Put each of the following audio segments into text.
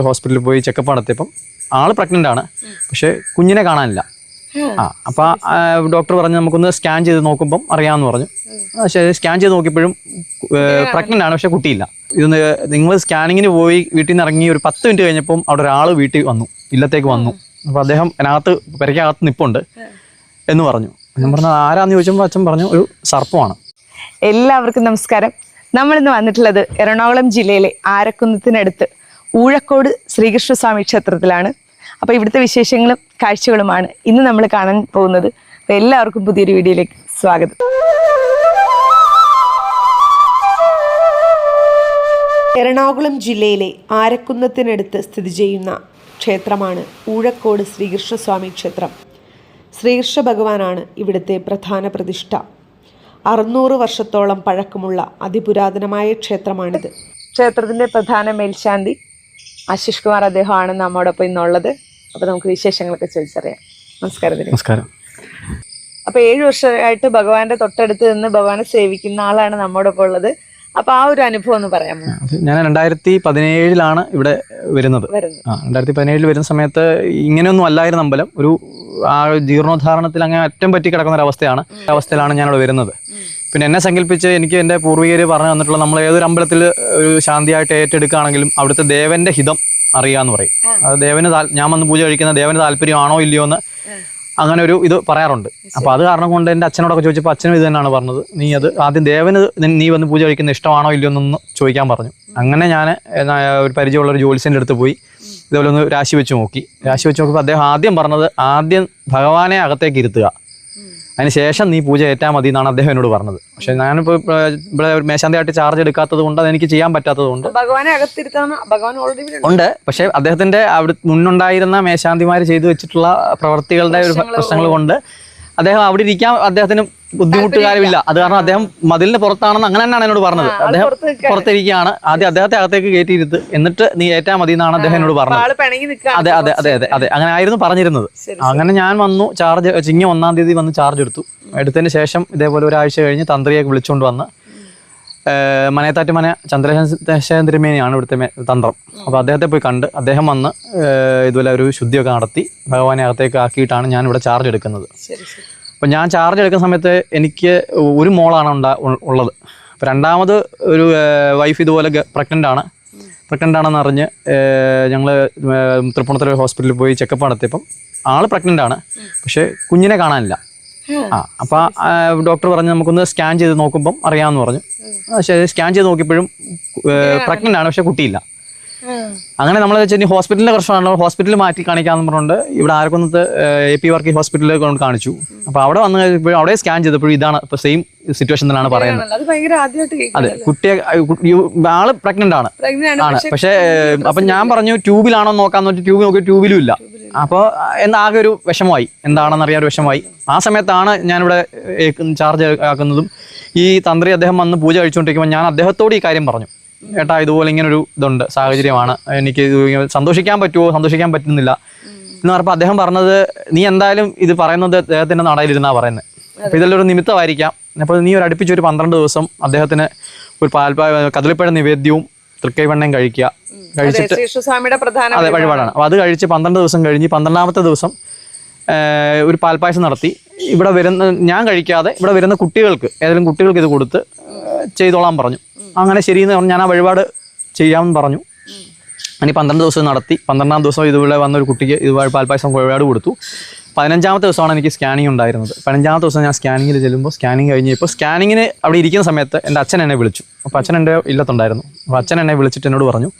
ഹോസ്പിറ്റലിൽ പോയി ചെക്കപ്പ് നടത്തിയപ്പം ആൾ പ്രഗ്നന്റ് ആണ്. പക്ഷെ കുഞ്ഞിനെ കാണാനില്ല. ആ അപ്പൊ ഡോക്ടർ പറഞ്ഞു നമുക്കൊന്ന് സ്കാൻ ചെയ്ത് നോക്കുമ്പം അറിയാമെന്ന് പറഞ്ഞു. പക്ഷേ സ്കാൻ ചെയ്ത് നോക്കിയപ്പോഴും പ്രഗ്നന്റ് ആണ് പക്ഷെ കുട്ടിയില്ല. ഇതൊന്ന് നിങ്ങൾ സ്കാനിങ്ങിന് പോയി വീട്ടിൽ നിന്ന് ഇറങ്ങി ഒരു പത്ത് മിനിറ്റ് കഴിഞ്ഞപ്പം അവിടെ ഒരാൾ വീട്ടിൽ വന്നു ഇല്ലത്തേക്ക് വന്നു. അപ്പൊ അദ്ദേഹം അതിനകത്ത് പെരയ്ക്കകത്ത് നിപ്പുണ്ട് എന്ന് പറഞ്ഞു. ഞാൻ പറഞ്ഞു ആരാന്ന്? ചോദിച്ചപ്പോൾ അച്ഛൻ പറഞ്ഞു ഒരു സർപ്പമാണ്. എല്ലാവർക്കും നമസ്കാരം. നമ്മളിന്ന് വന്നിട്ടുള്ളത് എറണാകുളം ജില്ലയിലെ ആരക്കുന്നത്തിനടുത്ത് ഊഴക്കോട് ശ്രീകൃഷ്ണസ്വാമി ക്ഷേത്രത്തിലാണ്. അപ്പോൾ ഇവിടുത്തെ വിശേഷങ്ങളും കാഴ്ചകളുമാണ് ഇന്ന് നമ്മൾ കാണാൻ പോകുന്നത്. എല്ലാവർക്കും പുതിയൊരു വീഡിയോയിലേക്ക് സ്വാഗതം. എറണാകുളം ജില്ലയിലെ ആരക്കുന്നത്തിനടുത്ത് സ്ഥിതി ചെയ്യുന്ന ക്ഷേത്രമാണ് ഊഴക്കോട് ശ്രീകൃഷ്ണസ്വാമി ക്ഷേത്രം. ശ്രീകൃഷ്ണ ഭഗവാനാണ് ഇവിടുത്തെ പ്രധാന പ്രതിഷ്ഠ. അറുന്നൂറ് വർഷത്തോളം പഴക്കമുള്ള അതിപുരാതനമായ ക്ഷേത്രമാണിത്. ക്ഷേത്രത്തിന്റെ പ്രധാന മേൽശാന്തി ആശിഷ് കുമാർ അദ്ദേഹമാണ് നമ്മോടൊപ്പം ഇന്നുള്ളത്. അപ്പോൾ നമുക്ക് വിശേഷങ്ങളൊക്കെ ചോദിച്ചറിയാം. നമസ്കാരം. നമസ്കാരം. അപ്പൊ ഏഴു വർഷമായിട്ട് ഭഗവാന്റെ തൊട്ടടുത്ത് നിന്ന് ഭഗവാനെ സേവിക്കുന്ന ആളാണ് നമ്മോടൊപ്പം ഉള്ളത്. അപ്പൊ ആ ഒരു അനുഭവം ഒന്ന് പറയാമോ? ഞാൻ രണ്ടായിരത്തി പതിനേഴിലാണ് ഇവിടെ വരുന്നത്. രണ്ടായിരത്തി പതിനേഴിൽ വരുന്ന സമയത്ത് ഇങ്ങനെയൊന്നും അല്ലായിരുന്നു അമ്പലം. ഒരു ആ ജീർണോദ്ധാരണത്തിൽ അങ്ങനെ അറ്റം പറ്റി കിടക്കുന്ന ഒരു അവസ്ഥയാണ്. അവസ്ഥയിലാണ് ഞാനിവിടെ വരുന്നത്. പിന്നെ എന്നെ സങ്കല്പിച്ച് എനിക്ക് എന്റെ പൂർവികർ പറഞ്ഞു തന്നിട്ടുള്ള നമ്മൾ ഏതൊരു അമ്പലത്തിൽ ഒരു ശാന്തിയായിട്ട് ഏറ്റെടുക്കുകയാണെങ്കിലും അവിടുത്തെ ദേവന്റെ ഹിതം അറിയാന്ന് പറയും. അത് ദേവന് ഞാൻ വന്ന് പൂജ കഴിക്കുന്ന ദേവന് താല്പര്യമാണോ ഇല്ലയോ എന്ന് അങ്ങനെ ഒരു ഇത് പറയാറുണ്ട്. അപ്പൊ അത് കാരണം കൊണ്ട് എന്റെ അച്ഛനോടൊക്കെ ചോദിച്ചപ്പോൾ അച്ഛനും ഇത് തന്നെയാണ് പറഞ്ഞത്. നീ അത് ആദ്യം ദേവന് നീ വന്ന് പൂജ കഴിക്കുന്ന ഇഷ്ടമാണോ ഇല്ലയോ എന്നൊന്ന് ചോദിക്കാൻ പറഞ്ഞു. അങ്ങനെ ഞാൻ ഒരു പരിചയമുള്ള ഒരു ജോലിസിന്റെ അടുത്ത് പോയി. ഇതുപോലെ ഒന്ന് രാശി വെച്ച് നോക്കി. രാശി വെച്ച് നോക്കിയപ്പോൾ അദ്ദേഹം ആദ്യം പറഞ്ഞത് ആദ്യം ഭഗവാനെ അകത്തേക്ക് ഇരുത്തുക. അതിനുശേഷം നീ പൂജ ഏറ്റാൽ മതി എന്നാണ് അദ്ദേഹം എന്നോട് പറഞ്ഞത്. പക്ഷെ ഞാനിപ്പോൾ ഇവിടെ മേശാന്തിയായിട്ട് ചാർജ് എടുക്കാത്തത് കൊണ്ട് അതെനിക്ക് ചെയ്യാൻ പറ്റാത്തത് കൊണ്ട് ഭഗവാനെ അകത്തിരുത്താൻ ഭഗവാൻ ഓൾറെഡി ഉണ്ട്. പക്ഷെ അദ്ദേഹത്തിന്റെ അവിടെ മുന്നുണ്ടായിരുന്ന മേശാന്തിമാർ ചെയ്തു വെച്ചിട്ടുള്ള പ്രവർത്തികളുടെ ഒരു പ്രശ്നങ്ങൾ കൊണ്ട് അദ്ദേഹം അവിടെ ഇരിക്കാൻ അദ്ദേഹത്തിന് ബുദ്ധിമുട്ടുകാരുമില്ല. അത് കാരണം അദ്ദേഹം മതിലിന് പുറത്താണെന്ന് അങ്ങനെ തന്നെയാണ് എന്നോട് പറഞ്ഞത്. അദ്ദേഹം പുറത്ത് പുറത്തിരിക്കുകയാണ്. ആദ്യം അദ്ദേഹത്തെ അകത്തേക്ക് കയറ്റിയിരുത്ത്. എന്നിട്ട് നീ ഏറ്റാ മതി എന്നാണ് അദ്ദേഹം എന്നോട് പറഞ്ഞത്. അതെ അതെ അതെ അതെ അതെ. അങ്ങനെ ആയിരുന്നു പറഞ്ഞിരുന്നത് അങ്ങനെ ഞാൻ വന്നു ചാർജ് ചിങ്ങ ഒന്നാം തീയതി വന്ന് ചാർജ് എടുത്തു. എടുത്തതിന് ശേഷം ഇതേപോലെ ഒരാഴ്ച കഴിഞ്ഞ് തന്ത്രിയെ വിളിച്ചുകൊണ്ട് വന്ന് ഏഹ് മനയത്താറ്റ് മന ചന്ദ്രശേഖരൻ തിരുമേനിയാണ് ഇവിടുത്തെ തന്ത്രം. അപ്പോൾ അദ്ദേഹത്തെ പോയി കണ്ട് അദ്ദേഹം വന്ന് ഇതുപോലെ ഒരു ശുദ്ധിയൊക്കെ നടത്തി ഭഗവാനെ അകത്തേക്ക് ആക്കിയിട്ടാണ് ഞാൻ ഇവിടെ ചാർജ് എടുക്കുന്നത്. ശരി ശരി. അപ്പം ഞാൻ ചാർജ് എടുക്കുന്ന സമയത്ത് എനിക്ക് ഒരു മോളാണ് ഉണ്ടാ ഉള്ളത്. അപ്പോൾ രണ്ടാമത് ഒരു വൈഫ് ഇതുപോലെ പ്രഗ്നന്റ് ആണ്. പ്രഗ്നന്റ് ആണെന്ന് അറിഞ്ഞ് ഞങ്ങൾ തൃപ്പൂണിത്തുറ ഹോസ്പിറ്റലിൽ പോയി ചെക്കപ്പ് നടത്തിയപ്പം ആൾ പ്രഗ്നന്റ് ആണ്. പക്ഷേ കുഞ്ഞിനെ കാണാനില്ല. ആ അപ്പൊ ഡോക്ടർ പറഞ്ഞു നമുക്കൊന്ന് സ്കാൻ ചെയ്ത് നോക്കുമ്പം അറിയാമെന്ന് പറഞ്ഞു. പക്ഷേ സ്കാൻ ചെയ്ത് നോക്കിയപ്പോഴും പ്രഗ്നന്റ് ആണ് പക്ഷെ കുട്ടിയില്ല. അങ്ങനെ നമ്മൾ വെച്ചാൽ ഹോസ്പിറ്റലിന്റെ പ്രശ്നമാണല്ലോ ഹോസ്പിറ്റലിൽ മാറ്റി കാണിക്കാന്ന് പറഞ്ഞുകൊണ്ട് ഇവിടെ ആരക്കൊന്നത്ത് എ പി വർക്കി ഹോസ്പിറ്റലിൽ കൊണ്ട് കാണിച്ചു. അപ്പൊ അവിടെ വന്ന് കഴിഞ്ഞപ്പോഴും അവിടെ സ്കാൻ ചെയ്തപ്പോഴും ഇതാണ് ഇപ്പൊ സെയിം സിറ്റുവേഷൻ തന്നെയാണ് പറയുന്നത്. അത് കുട്ടിയെ ആൾ പ്രഗ്നന്റ് ആണ്. ആണ് പക്ഷേ അപ്പൊ ഞാൻ പറഞ്ഞു ട്യൂബിലാണോ നോക്കാന്ന് വെച്ചാൽ ട്യൂബ് നോക്കി ട്യൂബിലും ഇല്ല. അപ്പോൾ ആകെ ഒരു വിഷമമായി. എന്താണെന്ന് അറിയാൻ ഒരു വിഷമമായി. ആ സമയത്താണ് ഞാനിവിടെ ചാർജ് ആക്കുന്നതും. ഈ തന്ത്രി അദ്ദേഹം വന്ന് പൂജ കഴിച്ചുകൊണ്ടിരിക്കുമ്പോൾ ഞാൻ അദ്ദേഹത്തോട് ഈ കാര്യം പറഞ്ഞു. ഏട്ടാ ഇതുപോലെ ഇങ്ങനെ ഒരു ഇതുണ്ട് സാഹചര്യമാണ്. എനിക്ക് സന്തോഷിക്കാൻ പറ്റുമോ? സന്തോഷിക്കാൻ പറ്റുന്നില്ല. എന്ന് പറഞ്ഞപ്പോൾ അദ്ദേഹം പറഞ്ഞത് നീ എന്തായാലും ഇത് പറയുന്നത് അദ്ദേഹത്തിന്റെ നടയിലിരുന്നാ പറയുന്നത് അപ്പൊ ഇതിലൊരു നിമിത്തമായിരിക്കാം. അപ്പോൾ നീ ഒരു അടുപ്പിച്ച് ഒരു പന്ത്രണ്ട് ദിവസം അദ്ദേഹത്തിന് ഒരു പാൽപ്പാ കദളിപ്പഴ നിവേദ്യവും തൃക്കൈവണ്ണയും കഴിക്കുക. കഴിച്ചിട്ട് അതെ വഴിപാടാണ് അപ്പോൾ അത് കഴിച്ച് പന്ത്രണ്ട് ദിവസം കഴിഞ്ഞ് പന്ത്രണ്ടാമത്തെ ദിവസം ഒരു പാൽപ്പായസം നടത്തി. ഇവിടെ വരുന്ന ഞാൻ കഴിക്കാതെ ഇവിടെ വരുന്ന കുട്ടികൾക്ക് ഏതെങ്കിലും കുട്ടികൾക്ക് ഇത് കൊടുത്ത് ചെയ്തോളാൻ പറഞ്ഞു. അങ്ങനെ ശരിയെന്ന് പറഞ്ഞു ഞാൻ ആ വഴിപാട് ചെയ്യാമെന്ന് പറഞ്ഞു. ഇനി പന്ത്രണ്ട് ദിവസം നടത്തി. പന്ത്രണ്ടാം ദിവസം ഇതുപോലെ വന്ന ഒരു കുട്ടിക്ക് ഇതുപോലെ പാൽപ്പായസം വഴിപാട് കൊടുത്തു. പതിനഞ്ചാമത്തെ ദിവസമാണ് എനിക്ക് സ്കാനിങ് ഉണ്ടായിരുന്നത്. പതിനഞ്ചാമത്തെ ദിവസം ഞാൻ സ്കാനിങ്ങിൽ ചെല്ലുമ്പോൾ സ്കാനിങ് കഴിഞ്ഞ് ഇപ്പോൾ സ്കാനിങ്ങിന് അവിടെ ഇരിക്കുന്ന സമയത്ത് എന്റെ അച്ഛൻ എന്നെ വിളിച്ചു. അപ്പോൾ അച്ഛൻ എന്റെ ഇല്ലത്തുണ്ടായിരുന്നു. അപ്പോൾ അച്ഛൻ എന്നെ വിളിച്ചിട്ട് എന്നോട് പറഞ്ഞു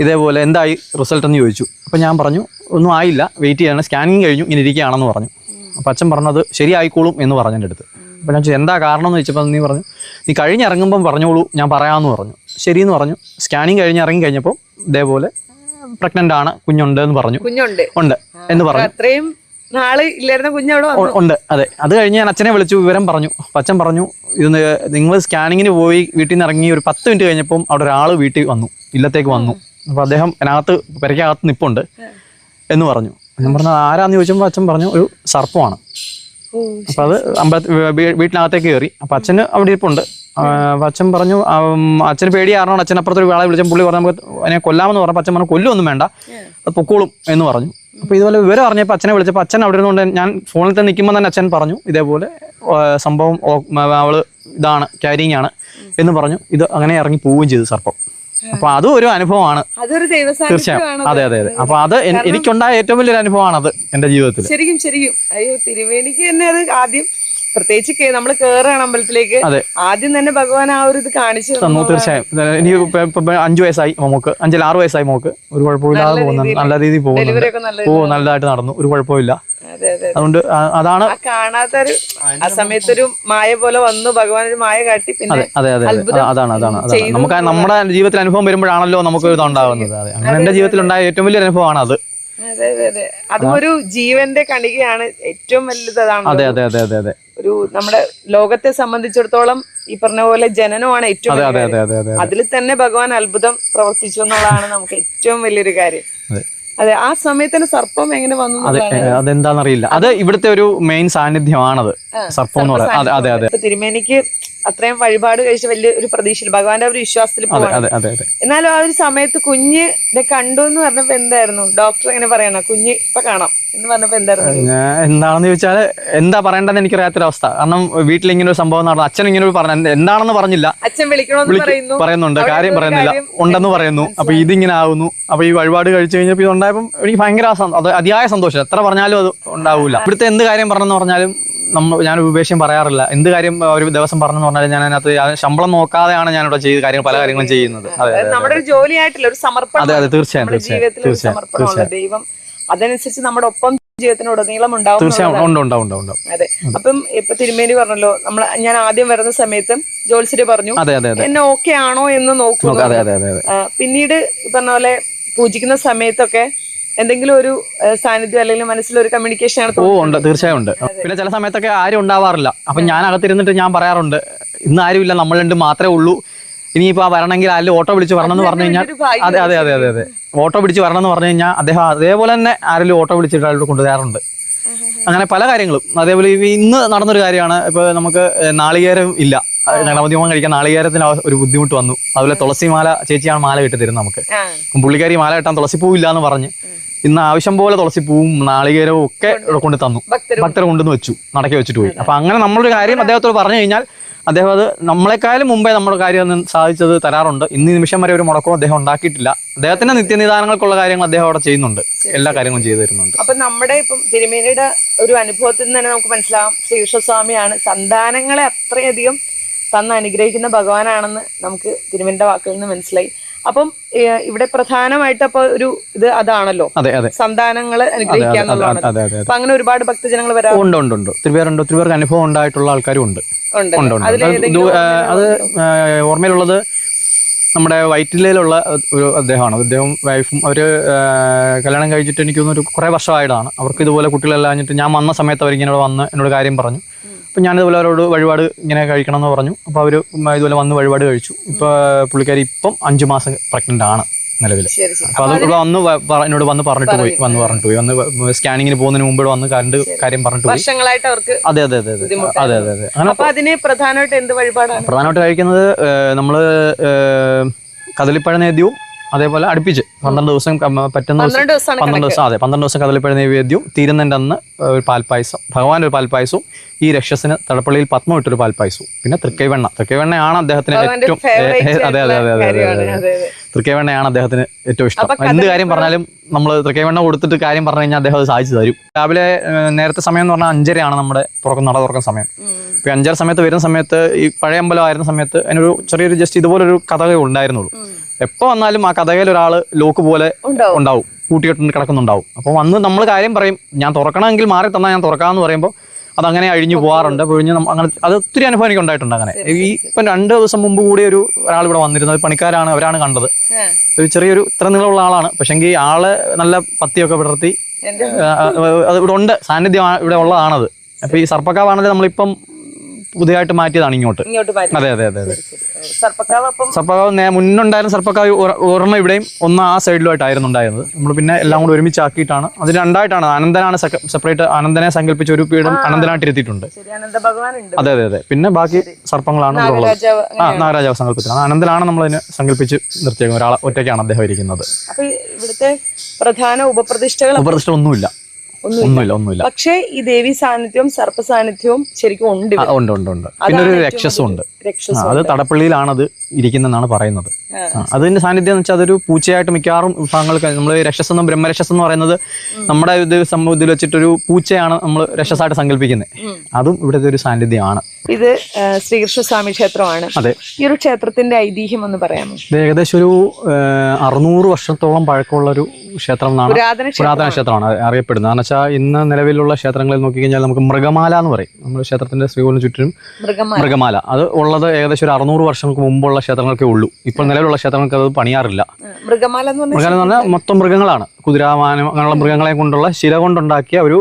ഇതേപോലെ എന്തായി റിസൾട്ട് എന്ന് ചോദിച്ചു. അപ്പോൾ ഞാൻ പറഞ്ഞു ഒന്നും ആയില്ല വെയിറ്റ് ചെയ്യാണ്. സ്കാനിങ് കഴിഞ്ഞു ഇങ്ങനെ ഇരിക്കുകയാണെന്ന് പറഞ്ഞു. അപ്പോൾ അച്ഛൻ പറഞ്ഞത് ശരിയായിക്കോളും എന്ന് പറഞ്ഞു എന്റെ അടുത്ത്. അപ്പോൾ ഞാൻ ചോദിച്ചു എന്താ കാരണം? എന്ന് ചോദിച്ചപ്പോൾ നീ പറഞ്ഞു നീ കഴിഞ്ഞിറങ്ങുമ്പം പറഞ്ഞോളൂ ഞാൻ പറയാമെന്ന് പറഞ്ഞു. ശരിയെന്ന് പറഞ്ഞു. സ്കാനിങ് കഴിഞ്ഞ് ഇറങ്ങി കഴിഞ്ഞപ്പോൾ ഇതേപോലെ പ്രഗ്നന്റ് ആണ് കുഞ്ഞുണ്ട് എന്ന് പറഞ്ഞു. കുഞ്ഞുണ്ട്. ഉണ്ട് എന്ന് പറഞ്ഞു. അത്രയും നാൾ ഇല്ലായിരുന്ന കുഞ്ഞവിടെ ഉണ്ട്. അതെ. അത് കഴിഞ്ഞ് ഞാൻ അച്ഛനെ വിളിച്ചു വിവരം പറഞ്ഞു. അപ്പം അച്ഛൻ പറഞ്ഞു ഇത് നിങ്ങൾ സ്കാനിങ്ങിന് പോയി വീട്ടിൽ നിന്ന് ഇറങ്ങി ഒരു പത്ത് മിനിറ്റ് കഴിഞ്ഞപ്പം അവിടെ ഒരാൾ വീട്ടിൽ വന്നു ഇല്ലത്തേക്ക് വന്നു. അപ്പോൾ അദ്ദേഹം അതിനകത്ത് പെരയ്ക്കകത്ത് നിപ്പുണ്ട് എന്ന് പറഞ്ഞു. ഞാൻ പറഞ്ഞു ആരാന്ന് ചോദിച്ചപ്പോൾ അച്ഛൻ പറഞ്ഞു ഒരു സർപ്പമാണ്. അപ്പോൾ അത് അമ്പലത്തിൽ വീട്ടിനകത്തേക്ക് കയറി. അപ്പോൾ അച്ഛന് അവിടെ ഇരിപ്പുണ്ട്. അപ്പൊ അച്ഛൻ പറഞ്ഞു അച്ഛന് പേടി കാരണം അച്ഛൻ അപ്പുറത്തൊരു വേളെ വിളിച്ച പുള്ളി പറഞ്ഞു നമുക്ക് അതിനെ കൊല്ലാമെന്ന് പറഞ്ഞു അച്ഛൻ പറഞ്ഞു കൊല്ലൊന്നും വേണ്ട അത് പൊക്കോളും എന്ന് പറഞ്ഞു. അപ്പോൾ ഇതുപോലെ വിവരം അറിഞ്ഞപ്പോൾ അച്ഛനെ വിളിച്ചപ്പോൾ അച്ഛൻ അവിടെ ഇരുന്നുകൊണ്ട് ഞാൻ ഫോണിൽ തന്നെ നിൽക്കുമ്പോൾ തന്നെ അച്ഛൻ പറഞ്ഞു ഇതേപോലെ സംഭവം അവൾ ഇതാണ് ക്യാരിങ് ആണ് എന്ന് പറഞ്ഞു. ഇത് അങ്ങനെ ഇറങ്ങി പോവുകയും ചെയ്തു സർപ്പം. അപ്പൊ അതും ഒരു അനുഭവമാണ്. തീർച്ചയായും. അതെ അതെ അതെ. അപ്പൊ അത് എനിക്കുണ്ടായ ഏറ്റവും വലിയൊരു അനുഭവമാണ് അത് എന്റെ ജീവിതത്തിൽ. ശരിക്കും ശരിക്കും. അയ്യോ തിരുവേണിക്ക് തന്നെ അത് ആദ്യം പ്രത്യേകിച്ച് നമ്മൾ നമ്മൾ കേറുകയാണ് അമ്പലത്തിലേക്ക്. ആദ്യം തന്നെ ഭഗവാൻ ആ ഒരു ഇത് കാണിച്ചു തന്നു. തീർച്ചയായും. എനിക്ക് അഞ്ചു വയസ്സായി മോക്ക്. അഞ്ചിൽ ആറു വയസ്സായി മോക്ക്. ഒരു കുഴപ്പമില്ലാതെ നല്ല രീതിയിൽ നല്ല രീതിയിൽ പോകുന്നു. ഡെലിവറി ഒക്കെ നല്ല ഓ നല്ലതായിട്ട് നടന്നു. ഒരു കുഴപ്പമില്ല അതെ അതെ അതുകൊണ്ട് അതാണ് കാണാത്തൊരു ആ സമയത്തൊരു മായ പോലെ വന്നു. ഭഗവാൻ ഒരു മായ കാട്ടി. പിന്നെ അതെ അതെ അതെ അതാണ് അതാണ് അതാണ്. നമുക്ക് നമ്മുടെ ജീവിതത്തിൽ അനുഭവം വരുമ്പോഴാണല്ലോ നമുക്ക് ഇതുണ്ടാകുന്നത് അതെ അങ്ങനെ എന്റെ ജീവിതത്തിൽ ഉണ്ടായ ഏറ്റവും വലിയ അനുഭവമാണ് അത് അതെ അതെ അതെ. അതും ഒരു ജീവന്റെ കണികയാണ് ഏറ്റവും വലുതാണ് അതെ അതെ അതെ അതെ അതെ. ഒരു നമ്മുടെ ലോകത്തെ സംബന്ധിച്ചിടത്തോളം ഈ പറഞ്ഞ പോലെ ജനനമാണ് ഏറ്റവും അതെ അതെ അതെ അതെ അതെ അതിൽ തന്നെ ഭഗവാൻ അത്ഭുതം പ്രവർത്തിച്ചു എന്നുള്ളതാണ് നമുക്ക് ഏറ്റവും വലിയൊരു കാര്യം. അതെ. ആ സമയത്തിന് സർപ്പം എങ്ങനെ വന്നു അതെന്താണെന്നറിയില്ല. അത് ഇവിടുത്തെ ഒരു മെയിൻ സാന്നിധ്യമാണത്. സർപ്പം എന്ന് പറയുന്നത്. അതെ അതെ അതെ. തിരുമേനിക്ക് അത്രയും വഴിപാട് കഴിച്ച വലിയ ഒരു പ്രതീക്ഷയിൽ ഭഗവാന്റെ ഒരു വിശ്വാസത്തിൽ പോവാണ് എന്നാലും ആ ഒരു സമയത്ത് കുഞ്ഞ് ഇത് കണ്ടു എന്ന് പറഞ്ഞപ്പോ എന്തായിരുന്നു? ഡോക്ടർ എങ്ങനെ പറയണ കുഞ്ഞ് ഇപ്പൊ കാണാം എന്ന് പറഞ്ഞപ്പോ എന്തായിരുന്നു? എന്താണെന്ന് ചോദിച്ചാൽ എന്താ പറയേണ്ടതെന്ന് എനിക്കറിയാത്തൊരവസ്ഥ. കാരണം വീട്ടിൽ ഇങ്ങനെ ഒരു സംഭവം നടന്നു. അച്ഛൻ ഇങ്ങനെ ഒരു പറഞ്ഞു എന്താണെന്ന് പറഞ്ഞില്ല. അച്ഛൻ വിളിക്കണമെന്ന് വിളിക്ക് പറയുന്നു. പറയുന്നുണ്ട്. കാര്യം പറയുന്നില്ല. ഉണ്ടെന്ന് പറയുന്നു. അപ്പൊ ഇതിങ്ങനെ ആവുന്നു. അപ്പൊ ഈ വഴിപാട് കഴിച്ചു കഴിഞ്ഞപ്പോൾ ഇതുണ്ടായപ്പോൾ എനിക്ക് ഭയങ്കര അതിയായ സന്തോഷം എത്ര പറഞ്ഞാലും അത് ഉണ്ടാവൂല. ഇവിടുത്തെ എന്ത് കാര്യം പറഞ്ഞെന്ന് പറഞ്ഞാലും നമ്മൾ ഞാൻ ഉപേക്ഷം പറയാറില്ല. എന്ത് കാര്യം ഒരു ദിവസം പറഞ്ഞെന്ന് പറഞ്ഞാൽ ഞാൻ അതിനകത്ത് ശമ്പളം നോക്കാതെയാണ് ഞാൻ ഇവിടെ ചെയ്ത് കാര്യങ്ങൾ പല കാര്യങ്ങളും ചെയ്യുന്നത്. നമ്മുടെ ഒരു ജോലിയായിട്ടില്ല ഒരു സമർപ്പണം അതെ അതെ തീർച്ചയായും തീർച്ചയായും ദൈവം. അതനുസരിച്ച് നമ്മുടെ ഒപ്പം ജീവിതത്തിനുടനീളം ഉണ്ടാവും അതെ. അപ്പം ഇപ്പൊ തിരുമേനി പറഞ്ഞല്ലോ നമ്മൾ ഞാൻ ആദ്യം വരുന്ന സമയത്തും ജോത്സ്യ പറഞ്ഞു എന്നെ ഓക്കെ ആണോ എന്ന് നോക്കുന്നു പിന്നീട് പറഞ്ഞ പോലെ പൂജിക്കുന്ന സമയത്തൊക്കെ എന്തെങ്കിലും ഒരു സാന്നിധ്യം അല്ലെങ്കിൽ മനസ്സിലൊരു കമ്മ്യൂണിക്കേഷൻ ആണ് ഓ ഉണ്ട്. തീർച്ചയായും ഉണ്ട്. പിന്നെ ചില സമയത്തൊക്കെ ആരും ഉണ്ടാവാറില്ല. അപ്പൊ ഞാൻ അകത്തിരുന്നിട്ട് ഞാൻ പറയാറുണ്ട് ഇന്ന് ആരുമില്ല നമ്മൾ രണ്ട് മാത്രമേ ഉള്ളൂ. ഇനിയിപ്പോ ആ വരണമെങ്കിൽ ആരും ഓട്ടോ വിളിച്ച് വരണം എന്ന് പറഞ്ഞു കഴിഞ്ഞാൽ അതെ അതെ അതെ അതെ അതെ. ഓട്ടോ പിടിച്ച് വരണം എന്ന് പറഞ്ഞു കഴിഞ്ഞാൽ അദ്ദേഹം അതേപോലെ തന്നെ ആരെങ്കിലും ഓട്ടോ പിടിച്ചിട്ട് ആരോട് കൊണ്ടുവരാറുണ്ട്. അങ്ങനെ പല കാര്യങ്ങളും. അതേപോലെ ഇന്ന് നടന്നൊരു കാര്യമാണ്. ഇപ്പൊ നമുക്ക് നാളികേരം ഇല്ല. ഗണപതി ഹോമം കഴിക്കാൻ നാളികേരത്തിന് ഒരു ബുദ്ധിമുട്ട് വന്നു. അതുപോലെ തുളസി മാല ചേച്ചിയാണ് മാല കെട്ടി തരുന്നത് നമുക്ക് പുള്ളിക്കാരി മാല കെട്ടാൻ തുളസി ഇല്ല എന്ന് പറഞ്ഞ്. ഇന്ന് ആവശ്യം പോലെ തുളസി പൂവും നാളികേരവും ഒക്കെ ഇവിടെ കൊണ്ട് തന്നു. ഭക്തർ കൊണ്ടുവന്ന് വെച്ചു നടക്കി വെച്ചിട്ട് പോയി. അപ്പൊ അങ്ങനെ നമ്മളൊരു കാര്യം അദ്ദേഹത്തോട് പറഞ്ഞു കഴിഞ്ഞാൽ അദ്ദേഹം അത് നമ്മളെക്കാളും മുമ്പേ നമ്മുടെ കാര്യം സാധിച്ചത് തരാറുണ്ട്. ഇന്ന് നിമിഷം വരെ ഒരു മുടക്കവും അദ്ദേഹം ഉണ്ടാക്കിയിട്ടില്ല. അദ്ദേഹത്തിന്റെ നിത്യനിദാനങ്ങൾക്കുള്ള കാര്യങ്ങൾ അദ്ദേഹം അവിടെ ചെയ്യുന്നുണ്ട്. എല്ലാ കാര്യങ്ങളും ചെയ്തു തരുന്നുണ്ട്. അപ്പൊ നമ്മുടെ ഇപ്പം തിരുമേനിയുടെ ഒരു അനുഭവത്തിൽ നിന്ന് തന്നെ നമുക്ക് മനസ്സിലാവും. ശ്രീകൃഷ്ണസ്വാമിയാണ് സന്താനങ്ങളെ അത്രയധികം തന്ന് അനുഗ്രഹിക്കുന്ന ഭഗവാനാണെന്ന് നമുക്ക് തിരുമേനിയുടെ വാക്കുകളിൽ നിന്ന് മനസ്സിലായി. അപ്പം ഇവിടെ പ്രധാനമായിട്ട് അപ്പൊ ഒരു ഇത് അതാണല്ലോ. അതെ അതെ. സന്താനങ്ങളെ അതെ അനുഗ്രഹിക്കുക എന്നുള്ളതാണ് അപ്പൊ അങ്ങനെ ഒരുപാട് ഭക്തജനങ്ങൾ വരാറുണ്ട്. ഉണ്ട് ഉണ്ട് ഉണ്ട്. തിരുവേറുണ്ട് തിരുവേർക്ക് അനുഭവം ഉണ്ടായിട്ടുള്ള ആൾക്കാരും ഉണ്ട്. ഉണ്ട് അത് ഓർമ്മയിലുള്ളത് നമ്മുടെ വൈറ്റിലയിലുള്ള ഒരു അദ്ദേഹമാണ്. അദ്ദേഹം വൈഫും അവർ കല്യാണം കഴിച്ചിട്ട് എനിക്ക് തോന്നുന്നു ഒരു കുറേ വർഷമായതാണ്. അവർക്ക് ഇതുപോലെ കുട്ടികളെല്ലാം കഴിഞ്ഞിട്ട് ഞാൻ വന്ന സമയത്ത് അവരിങ്ങനെ വന്ന് എന്നോട് കാര്യം പറഞ്ഞു. അപ്പം ഞാനിതുപോലെ അവരോട് വഴിപാട് ഇങ്ങനെ കഴിക്കണം എന്ന് പറഞ്ഞു അപ്പോൾ അവർ ഇതുപോലെ വന്ന് വഴിപാട് കഴിച്ചു. ഇപ്പോൾ പുള്ളിക്കാരി ഇപ്പം അഞ്ച് മാസം പ്രഗ്നന്റ് ആണ് നിലവിൽ അപ്പോൾ അത് ഇവിടെ വന്ന് എന്നോട് വന്ന് പറഞ്ഞിട്ട് പോയി വന്ന് പറഞ്ഞിട്ട് പോയി. വന്ന് സ്കാനിങ്ങിന് പോകുന്നതിന് മുമ്പ് വന്ന് കണ്ട് കാര്യം പറഞ്ഞിട്ട് പോയി. വർഷങ്ങളായിട്ട് അവർക്ക് അതെ അതെ അതെ അതെ. അതെ അതെ അതെ. അങ്ങനെ അതിന് പ്രധാനമായിട്ട് എന്ത് വഴിപാടാണ്? പ്രധാനമായിട്ട് കഴിക്കുന്നത് നമ്മൾ കദളിപ്പഴ നേദ്യവും അതേപോലെ അടുപ്പിച്ച്. പന്ത്രണ്ട് ദിവസം പറ്റുന്ന പന്ത്രണ്ട് ദിവസം അതെ പന്ത്രണ്ട് ദിവസം കദളിപ്പഴ നൈവേദ്യവും തീരുന്നതിന്റെ അന്ന് ഒരു പാൽപ്പായസം. ഭഗവാൻ ഒരു പാൽപ്പായസവും ഈ രക്ഷസിന് തടപ്പള്ളിയിൽ പത്മം ഇട്ടൊരു പാൽപ്പായസവും. പിന്നെ തൃക്കൈവെണ്ണ. തൃക്കൈവെണ്ണയാണ് അദ്ദേഹത്തിന് ഏറ്റവും അതെ അതെ അതെ അതെ തൃക്കൈവെണ്ണയാണ് അദ്ദേഹത്തിന് ഏറ്റവും ഇഷ്ടം. എന്ത് കാര്യം പറഞ്ഞാലും നമ്മൾ തൃക്കൈവെണ്ണ കൊടുത്തിട്ട് കാര്യം പറഞ്ഞു കഴിഞ്ഞാൽ അദ്ദേഹം അത് സാധിച്ചു തരും. രാവിലെ നേരത്തെ സമയം എന്ന് പറഞ്ഞാൽ അഞ്ചരയാണ് നമ്മുടെ തുറക്കുന്ന നട തുറക്കുന്ന സമയം. ഇപ്പൊ അഞ്ചര സമയത്ത് വരുന്ന സമയത്ത് ഈ പഴയ അമ്പലം ആയിരുന്ന സമയത്ത് അതിനൊരു ചെറിയൊരു ജസ്റ്റ് ഇതുപോലൊരു കഥകേ ഉണ്ടായിരുന്നുള്ളൂ. എപ്പോ വന്നാലും ആ കഥകയിൽ ഒരാൾ ലോക്ക് പോലെ ഉണ്ടാവും. ഉണ്ടാവും പൂട്ടിയിട്ട് കിടക്കുന്നുണ്ടാവും. അപ്പോൾ വന്ന് നമ്മൾ കാര്യം പറയും ഞാൻ തുറക്കണമെങ്കിൽ മാറി തന്നാൽ ഞാൻ തുറക്കാമെന്ന് പറയുമ്പോൾ അതങ്ങനെ അഴിഞ്ഞു പോകാറുണ്ട് പൊഴിഞ്ഞ് അങ്ങനെ അത് ഒത്തിരി അനുഭവം എനിക്ക് ഉണ്ടായിട്ടുണ്ട് അങ്ങനെ. ഈ ഇപ്പം രണ്ട് ദിവസം മുമ്പ് കൂടി ഒരു ഒരാൾ ഇവിടെ വന്നിരുന്നത് പണിക്കാരാണ് അവരാണ് കണ്ടത്. ഒരു ചെറിയൊരു ഇത്ര നീളമുള്ള ആളാണ്. പക്ഷെങ്കിൽ ആൾ നല്ല പത്തിയൊക്കെ വിടർത്തി അത് ഇവിടെ ഉണ്ട് സാന്നിധ്യം ഇവിടെ ഉള്ളതാണത്. അപ്പൊ ഈ സർപ്പക്കാവാണെങ്കിൽ നമ്മളിപ്പം പുതിയതായിട്ട് മാറ്റിയതാണ് ഇങ്ങോട്ട്. അതെ അതെ അതെ അതെ. സർപ്പക്കാവ് മുന്നുണ്ടായിരുന്ന സർപ്പക്കാവ് ഓർമ്മ ഒരെണ്ണം ഇവിടെയും ഒന്ന് ആ സൈഡിലുമായിട്ടായിരുന്നു ഉണ്ടായിരുന്നത്. നമ്മൾ പിന്നെ എല്ലാം കൂടി ഒരുമിച്ചാക്കിയിട്ടാണ് അത് രണ്ടായിട്ടാണ്. അനന്തനാണ് സെപ്പറേറ്റ് അനന്തനെ സങ്കല്പിച്ച ഒരു പീഠം അനന്തനായിട്ട് ഇരുത്തിയിട്ടുണ്ട്. അതെ അതെ അതെ. പിന്നെ ബാക്കി സർപ്പങ്ങളാണ് ഉള്ളത്. ആ നാഗരാജാവ് സങ്കല്പിച്ചത് അനന്തനാണ് നമ്മൾ അതിനെ സങ്കല്പിച്ച് നിർത്തിയേക്കുന്നത്. ഒരാളെ ഒറ്റയ്ക്കാണ് അദ്ദേഹം ഇരിക്കുന്നത്. ഇവിടുത്തെ പ്രധാന ഉപപ്രതിഷ്ഠകൾ ഉപപ്രതിഷ്ഠ ഒന്നുമില്ല. ഒന്നുമില്ല. ഒന്നുമില്ല പക്ഷേ ഈ ദേവി സാന്നിധ്യവും സർപ്പ സാന്നിധ്യവും ശരിക്കും ഉണ്ട് ഉണ്ട് ഉണ്ട് ഉണ്ട്. പിന്നെ ഒരു രക്ഷസും ഉണ്ട് അത് തടപ്പള്ളിയിലാണത് അത് ഇരിക്കുന്നതെന്നാണ് പറയുന്നത്. അതിന്റെ സാന്നിധ്യം എന്ന് വെച്ചാൽ അതൊരു പൂച്ചയായിട്ട് മിക്കവാറും വിഭാഗങ്ങൾക്ക് നമ്മൾ രക്ഷസെന്നും ബ്രഹ്മരക്ഷസം എന്ന് പറയുന്നത് നമ്മുടെ ഇത് സമൂഹത്തിൽ വെച്ചിട്ടൊരു പൂച്ചയാണ് നമ്മൾ രക്ഷസായിട്ട് സങ്കല്പിക്കുന്നത് അതും ഇവിടുത്തെ ഒരു സാന്നിധ്യമാണ്. ഇത് ശ്രീകൃഷ്ണ സ്വാമി ക്ഷേത്രമാണ്. അതെ. ഈ ഒരു ക്ഷേത്രത്തിന്റെ ഐതിഹ്യം എന്ന് പറയാമോ? ഏകദേശം ഒരു അറുന്നൂറ് വർഷത്തോളം പഴക്കമുള്ള ഒരു ക്ഷേത്രം എന്നാണ് പുരാതന ക്ഷേത്രമാണ് അറിയപ്പെടുന്നത്. കാരണം വെച്ചാൽ ഇന്ന് നിലവിലുള്ള ക്ഷേത്രങ്ങളിൽ നോക്കിക്കഴിഞ്ഞാൽ നമുക്ക് മൃഗമാല എന്ന് പറയും. നമ്മുടെ ക്ഷേത്രത്തിന്റെ ശ്രീകോലിന് ചുറ്റിനും മൃഗമാല. അത് ഉള്ളത് ഏകദേശം ഒരു അറുന്നൂറ് വർഷങ്ങൾക്ക് മുമ്പുള്ള ക്ഷേത്രങ്ങൾക്കേ ഉള്ളൂ. ഇപ്പോൾ നിലവിലുള്ള ക്ഷേത്രങ്ങൾക്ക് അത് പണിയാറില്ല. മൃഗമാല എന്ന് പറഞ്ഞാൽ മൃഗം എന്ന് പറഞ്ഞാൽ മൊത്തം മൃഗങ്ങളാണ്. കുതിരാമാനം അങ്ങനെയുള്ള മൃഗങ്ങളെ കൊണ്ടുള്ള ശില കൊണ്ടുണ്ടാക്കിയ ഒരു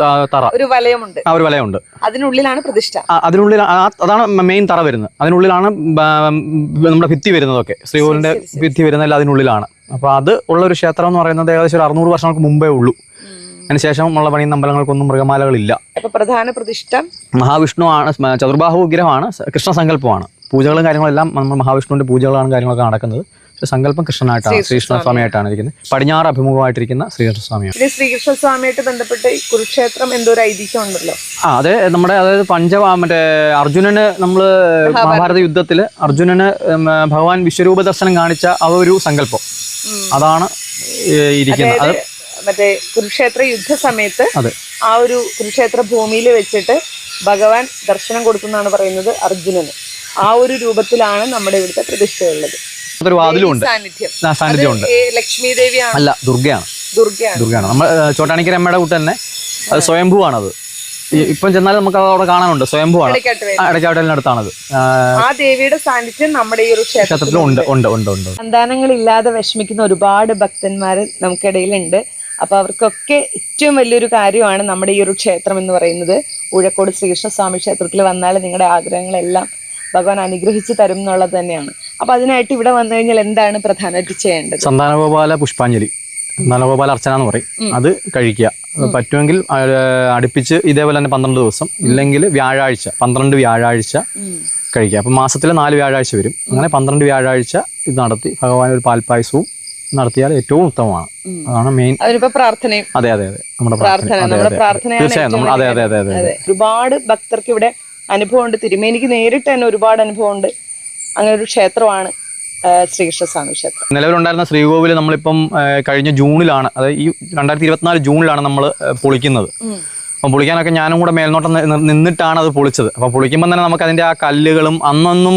തറ. ഒരു വലയമുണ്ട്. ആ ഒരു വലയുണ്ട് അതിനുള്ളിലാണ് പ്രതിഷ്ഠ. അതിനുള്ളിൽ അതാണ് മെയിൻ തറ വരുന്നത്. അതിനുള്ളിലാണ് നമ്മുടെ ഭിത്തി വരുന്നതൊക്കെ. ശ്രീകോവിലിന്റെ ഭിത്തി വരുന്നതെല്ലാം അതിനുള്ളിലാണ്. അപ്പോൾ അത് ഉള്ള ഒരു ക്ഷേത്രം എന്ന് പറയുന്നത് ഏകദേശം ഒരു അറുന്നൂറ് വർഷങ്ങൾക്ക് മുമ്പേ ഉള്ളൂ. അതിനുശേഷം ഉള്ള പണിയുന്ന അമ്പലങ്ങൾക്കൊന്നും മൃഗമാലകളില്ല. പ്രധാന പ്രതിഷ്ഠ? മഹാവിഷ്ണു ആണ് ചതുർബാഹു വിഗ്രഹമാണ് കൃഷ്ണസങ്കല്പമാണ്. പൂജകളും കാര്യങ്ങളെല്ലാം നമ്മൾ മഹാവിഷ്ണുവിന്റെ പൂജകളാണ് കാര്യങ്ങളൊക്കെ നടക്കുന്നത്. പക്ഷെ സങ്കല്പം കൃഷ്ണനായിട്ടാണ് ശ്രീകൃഷ്ണസ്വാമിയായിട്ടാണ് ഇരിക്കുന്നത്. പടിഞ്ഞാറ് അഭിമുഖമായിട്ടിരിക്കുന്ന ശ്രീകൃഷ്ണസ്വാമിയാണ്. ശ്രീകൃഷ്ണസ്വാമിയായിട്ട് ബന്ധപ്പെട്ട് കുരുക്ഷേത്രം എന്തോ ഒരു ഐതിഹ്യം ഉണ്ടല്ലോ ആ അതെ നമ്മുടെ അതായത് പഞ്ചവ മറ്റേ അർജുനന് നമ്മൾ മഹാഭാരത യുദ്ധത്തിൽ അർജുനന് ഭഗവാൻ വിശ്വരൂപ ദർശനം കാണിച്ച ആ ഒരു സങ്കല്പം. അതാണ് ഇരിക്കുന്നത്. അത് മറ്റേ കുരുക്ഷേത്ര യുദ്ധ സമയത്ത് ആ ഒരു കുരുക്ഷേത്ര ഭൂമിയിൽ വെച്ചിട്ട് ഭഗവാൻ ദർശനം കൊടുക്കുന്നാണ് പറയുന്നത് അർജുനന്. ആ ഒരു രൂപത്തിലാണ് നമ്മുടെ ഇവിടുത്തെ പ്രതിഷ്ഠയുള്ളത്. ഒരു സാന്നിധ്യം. സാന്നിധ്യമുണ്ട് ലക്ഷ്മി ദേവിയാണ് അല്ല ദുർഗയാണ്. ദുർഗയാണ്. ദുർഗയാണ്. നമ്മൾ ചോട്ടാണിക്കരമ്മയുടെ കൂട്ട് തന്നെ. സ്വയംഭൂവാണത്. ഇപ്പം ചെന്നാൽ നമുക്ക് അവിടെ കാണാനുണ്ട്. സ്വയംഭൂവാണ്. ഇടയ്ക്കാട്ട് വരും. ആ, ദേവിയുടെ സാന്നിധ്യം നമ്മുടെ ഈ ഒരു ക്ഷേത്രത്തിലുണ്ട്. ക്ഷേത്രത്തിലും ഉണ്ട് ഉണ്ട് ഉണ്ട്. ഉണ്ട് സന്താനങ്ങളില്ലാതെ വിഷമിക്കുന്ന ഒരുപാട് ഭക്തന്മാർ നമുക്കിടയിലുണ്ട്. അപ്പൊ അവർക്കൊക്കെ ഏറ്റവും വലിയൊരു കാര്യമാണ് നമ്മുടെ ഈ ഒരു ക്ഷേത്രം എന്ന് പറയുന്നത്. ഊഴക്കോട് ശ്രീകൃഷ്ണസ്വാമി ക്ഷേത്രത്തിൽ വന്നാൽ നിങ്ങളുടെ ആഗ്രഹങ്ങളെല്ലാം ഭഗവാൻ അനുഗ്രഹിച്ചു തരും എന്നുള്ളത് തന്നെയാണ്. അപ്പൊ അതിനായിട്ട് ഇവിടെ വന്നു കഴിഞ്ഞാൽ എന്താണ് പ്രധാനമായിട്ട് ചെയ്യേണ്ടത്? സന്താനഗോപാല പുഷ്പാഞ്ജലി. സന്താനഗോപാല അർച്ചന എന്ന് പറയും. അത് കഴിക്കുക. പറ്റുമെങ്കിൽ അടുപ്പിച്ച് ഇതേപോലെ തന്നെ പന്ത്രണ്ട് ദിവസം. ഇല്ലെങ്കിൽ വ്യാഴാഴ്ച പന്ത്രണ്ട് വ്യാഴാഴ്ച കഴിക്കുക. അപ്പം മാസത്തിലെ നാല് വ്യാഴാഴ്ച വരും. അങ്ങനെ പന്ത്രണ്ട് വ്യാഴാഴ്ച ഇത് നടത്തി ഭഗവാൻ ഒരു പാൽപ്പായസവും നടത്തിയാൽ ഏറ്റവും ഉത്തമമാണ്. അതാണ് മെയിൻ പ്രാർത്ഥനയും. അതെ അതെ അതെ. നമ്മുടെ പ്രാർത്ഥന തീർച്ചയായും നമ്മൾ അതെ അതെ അതെ അതെ. അതെ. ഒരുപാട് ഭക്തർക്ക് ഇവിടെ അനുഭവമുണ്ട്. തിരുമേനിക്ക് നേരിട്ട് തന്നെ ഒരുപാട് അനുഭവമുണ്ട്. അങ്ങനെ ഒരു ക്ഷേത്രമാണ്. ആ, ശ്രീകൃഷ്ണസ്വാമി ക്ഷേത്രം. നിലവിലുണ്ടായിരുന്ന ശ്രീകോവിൽ നമ്മളിപ്പം കഴിഞ്ഞ ജൂണിലാണ് അതായത് ഈ രണ്ടായിരത്തി ഇരുപത്തിനാല് ജൂണിലാണ് നമ്മൾ പൊളിക്കുന്നത്. അപ്പം പൊളിക്കാനൊക്കെ ഞാനും കൂടെ മേൽനോട്ടം നിന്നിട്ടാണ് അത് പൊളിച്ചത്. അപ്പം പൊളിക്കുമ്പോൾ തന്നെ നമുക്ക് അതിന്റെ ആ കല്ലുകളും അന്നൊന്നും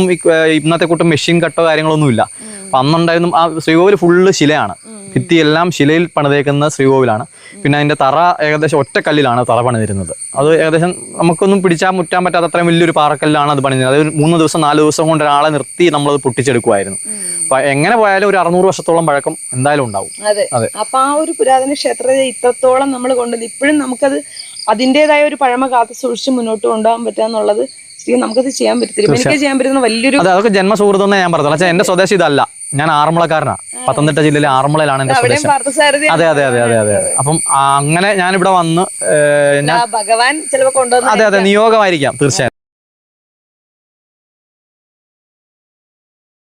ഇന്നത്തെ കൂട്ടം മെഷീൻ കട്ടോ കാര്യങ്ങളൊന്നും ഇല്ല അപ്പം അന്നുണ്ടായിരുന്നു ആ ശ്രീകോവിൽ ഫുള്ള് ശിലയാണ്. ഭിത്തിയെല്ലാം ശിലയിൽ പണിതേക്കുന്ന ശ്രീകോവിലാണ്. പിന്നെ അതിന്റെ തറ ഏകദേശം ഒറ്റക്കല്ലിലാണ് തറ പണിതിരുന്നത്. അത് ഏകദേശം നമുക്കൊന്നും പിടിച്ചാൽ മുറ്റാൻ പറ്റാത്ത അത്രയും വലിയൊരു പാറക്കല്ലാണ് അത് പണിഞ്ഞത് അത് മൂന്ന് ദിവസം നാല് ദിവസം കൊണ്ട് ഒരാളെ നിർത്തി നമ്മളത് പൊട്ടിച്ചെടുക്കുമായിരുന്നു അപ്പൊ എങ്ങനെ പോയാലും ഒരു അറുന്നൂറ് വർഷത്തോളം പഴക്കം എന്തായാലും ഉണ്ടാവും. അതെ. അതെ. അപ്പൊ ആ ഒരു പുരാതന ക്ഷേത്രത്തെ ഇത്രത്തോളം നമ്മൾ കൊണ്ടത് ഇപ്പോഴും നമുക്കത് അതിന്റെതായ ഒരു പഴമ കാത്തു സൂക്ഷിച്ച് മുന്നോട്ട് കൊണ്ടുപോകാൻ പറ്റുക എന്നുള്ളത് ശരിക്കും നമുക്കത് ചെയ്യാൻ പറ്റത്തില്ല എനിക്ക് ചെയ്യാൻ പറ്റുന്ന വലിയൊരു അതെ അതൊക്കെ ജന്മസുഹൃത്തം ഞാൻ പറഞ്ഞത്. പക്ഷേ എന്റെ സ്വദേശം ഇതല്ല. ഞാൻ ആറന്മുളക്കാരനാണ് പത്തനംതിട്ട ജില്ലയിലെ ആറന്മുളയിലാണ് എന്റെ സ്വദേശം. അതെ അതെ അതെ അതെ അതെ. അപ്പം അങ്ങനെ ഞാൻ ഞാനിവിടെ വന്ന് ഞാൻ ഭഗവാൻ അതെ അതെ നിയോഗമായിരിക്കാം തീർച്ചയായും.